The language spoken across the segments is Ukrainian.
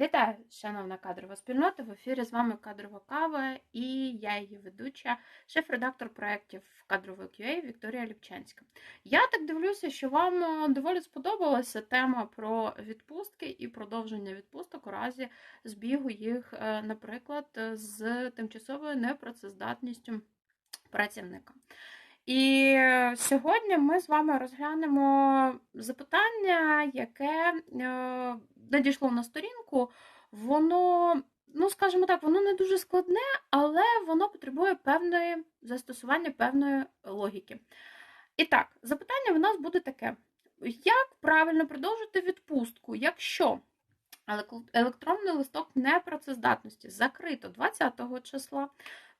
Вітаю, шановна кадрова спільнота. В ефірі з вами кадрова кава і я її ведуча, шеф-редактор проєктів кадрової QA Вікторія Ліпчанська. Я так дивлюся, що вам е, доволі сподобалася тема про відпустки і продовження відпусток у разі збігу їх, е, наприклад, з тимчасовою непрацездатністю працівника. І сьогодні ми з вами розглянемо запитання, яке е, надійшло на сторінку. Воно, ну скажімо так, воно не дуже складне, але воно потребує певної застосування певної логіки. І так, запитання в нас буде таке: як правильно продовжити відпустку, якщо електронний листок непрацездатності закрито 20 числа?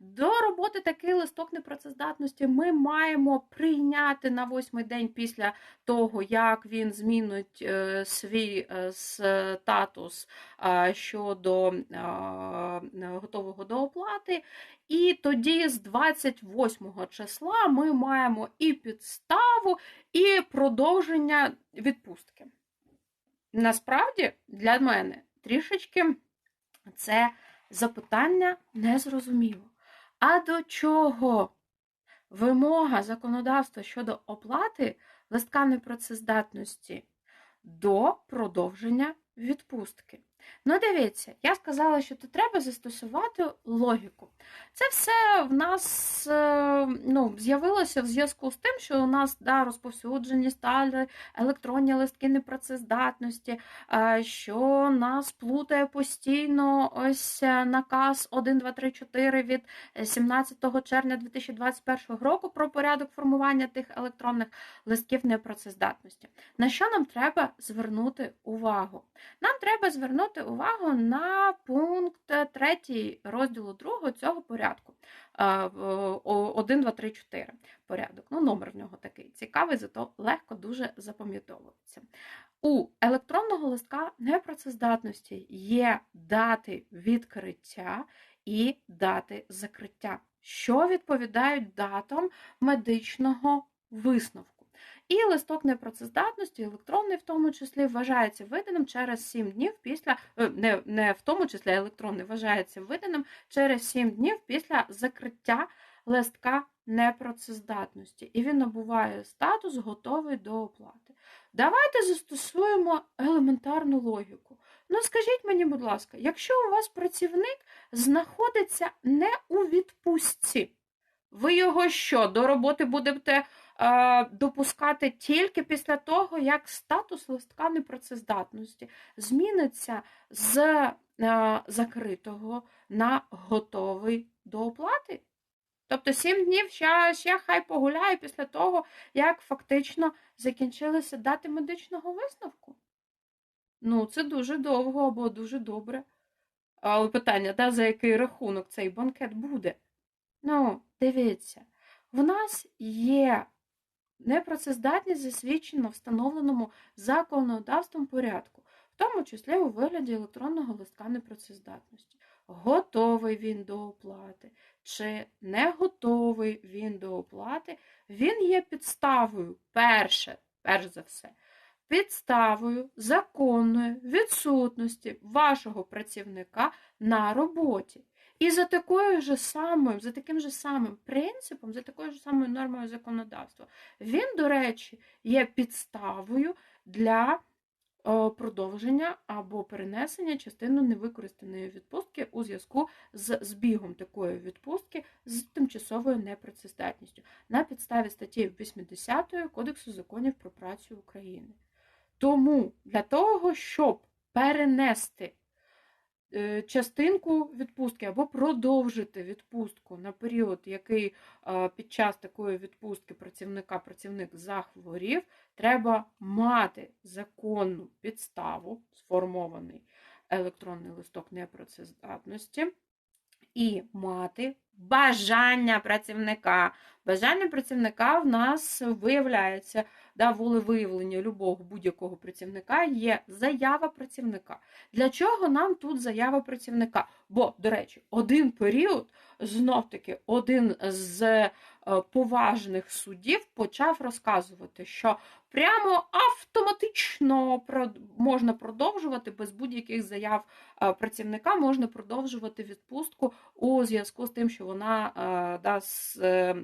До роботи такий листок непрацездатності ми маємо прийняти на восьмий день після того, як він змінить е, свій е, статус щодо готового до оплати. І тоді з 28 числа ми маємо і підставу, і продовження відпустки. Насправді, для мене трішечки це запитання незрозуміло. А до чого вимога законодавства щодо оплати листка непрацездатності до продовження відпустки? Ну, дивіться, я сказала, що тут треба застосувати логіку. Це все в нас е, ну, з'явилося в зв'язку з тим, що у нас да, розповсюджені стали електронні листки непрацездатності, е, що нас плутає постійно ось е, наказ 1234 від 17 червня 2021 року про порядок формування тих електронних листків непрацездатності. На що нам треба звернути увагу? Нам треба звернути звернути увагу на пункт 3 розділу 2 цього порядку. 1, 2, 3, 4 порядок. Ну, Номер в нього такий цікавий, зато легко дуже запам'ятовується. У електронного листка непрацездатності є дати відкриття і дати закриття, що відповідають датам медичного висновку. І листок непрацездатності, електронний в тому числі, вважається виданим через 7 днів після, е, не не в тому числі електронний вважається виданим через 7 днів після закриття листка непрацездатності. І він набуває статус, готовий до оплати. Давайте застосуємо елементарну логіку. Ну, скажіть мені, будь ласка, якщо у вас працівник знаходиться не у відпустці, ви його що, до роботи будете допускати тільки після того, як статус листка непрацездатності зміниться з закритого на готовий до оплати. Тобто 7 днів ще, ще хай погуляє після того, як фактично закінчилися дати медичного висновку. Ну, це дуже довго або дуже добре. Але питання, да, за який рахунок цей банкет буде? Ну, дивіться, в нас є Непрацездатність засвідчена встановленому законодавством порядку, в тому числі у вигляді електронного листка непрацездатності. Готовий він до оплати чи не готовий він до оплати, він є підставою, перше, перш за все, підставою законної відсутності вашого працівника на роботі. І за такою ж самою, за таким же самим принципом, за такою ж самою нормою законодавства, він, до речі, є підставою для продовження або перенесення частини невикористаної відпустки у зв'язку з збігом такої відпустки з тимчасовою непрацездатністю на підставі статті 80 Кодексу законів про працю України. Тому для того, щоб перенести Е, частинку відпустки або продовжити відпустку на період, який під час такої відпустки працівника працівник захворів, треба мати законну підставу, сформований електронний листок непрацездатності, і мати бажання працівника. Бажання працівника в нас виявляється да, волевиявлення любого будь-якого працівника є заява працівника. Для чого нам тут заява працівника? Бо, до речі, один період, знов-таки, один з поважних суддів почав розказувати, що прямо автоматично можна продовжувати без будь-яких заяв е, працівника, можна продовжувати відпустку у зв'язку з тим, що вона е, да, з е,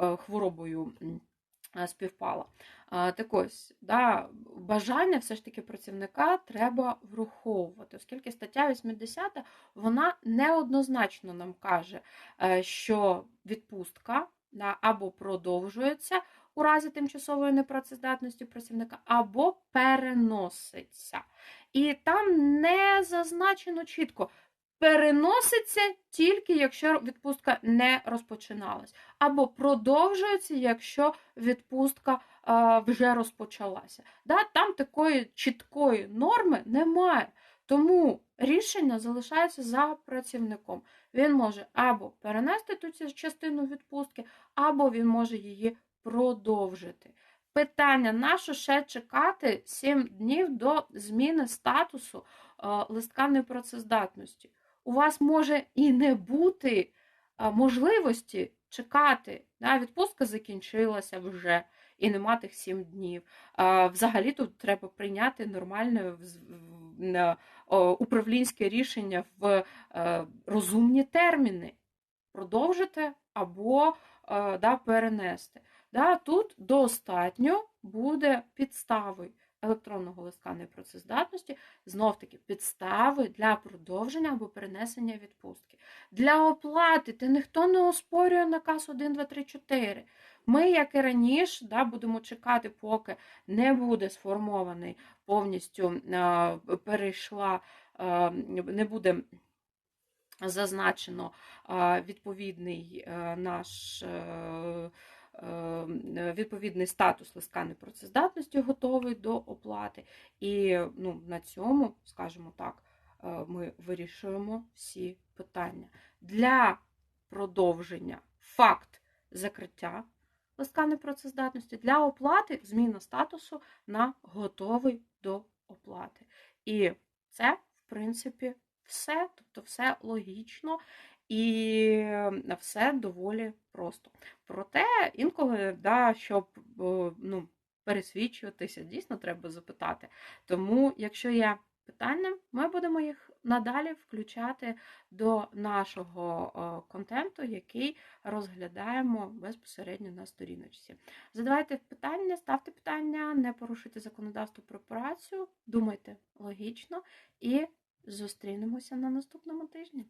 е, хворобою е, співпала. Е, Так ось, да, бажання все ж таки працівника треба враховувати, оскільки стаття 80 вона неоднозначно нам каже, е, що відпустка або продовжується у разі тимчасової непрацездатності працівника, або переноситься. І там не зазначено чітко. Переноситься тільки якщо відпустка не розпочиналась, або продовжується, якщо відпустка е, вже розпочалася. Да? Там такої чіткої норми немає. Тому рішення залишається за працівником. Він може або перенести ту частину відпустки, або він може її продовжити. Питання: на що ще чекати 7 днів до зміни статусу е, листка непрацездатності? У вас може і не бути е, можливості чекати. Да? Відпустка закінчилася вже і нема тих 7 днів. Е, Взагалі тут треба прийняти нормальне управлінське рішення в розумні терміни. Продовжити або е, да, перенести. Да, тут достатньо буде підстави електронного листка непрацездатності, знов таки підстави для продовження або перенесення відпустки. Для оплати та ніхто не оспорює наказ 1, 2, 3, 4. Ми, як і раніше, да, будемо чекати, поки не буде сформований повністю е, перейшла, е, не буде зазначено відповідний е, наш. е, е, Відповідний статус листка непрацездатності готовий до оплати. І ну, на цьому, скажімо так, ми вирішуємо всі питання. Для продовження факт закриття листка непрацездатності, для оплати зміна статусу на готовий до оплати. І це, в принципі, все, тобто все логічно і все доволі просто. Проте інколи, да, щоб е, ну, пересвідчуватися, дійсно треба запитати. Тому, якщо є питання, ми будемо їх надалі включати до нашого е, контенту, який розглядаємо безпосередньо на сторіночці. Задавайте питання, ставте питання, не порушуйте законодавство про працю, думайте логічно і зустрінемося на наступному тижні.